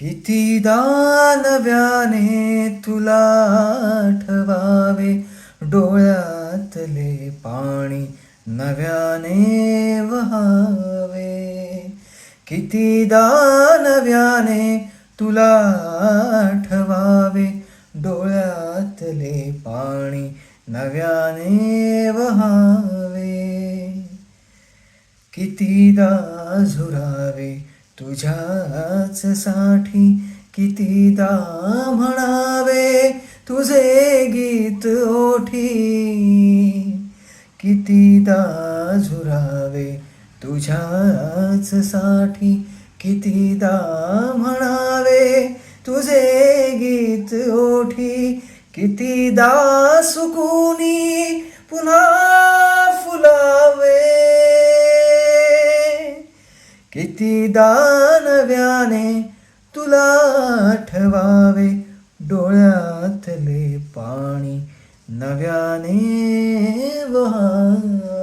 किती नव्याने तुला ठवावे? डोळ्यातले पाणी नव्याने वहावे. किती नव्याने तुला ठवावे? डोळ्यातले पाणी नव्याने वहावे. कितीदा झुरावे तुझ्याच साठी कितीदा म्हणावे तुझे गीत ओठी. कितीदा झुरावे तुझ्याच साठी कितीदा म्हणावे तुझे गीत ओठी. कितीदा सुकुनी पुन्हा किती दानव्याने तुला ठवावे डोळ्यातले पाणी. नव्याने वहा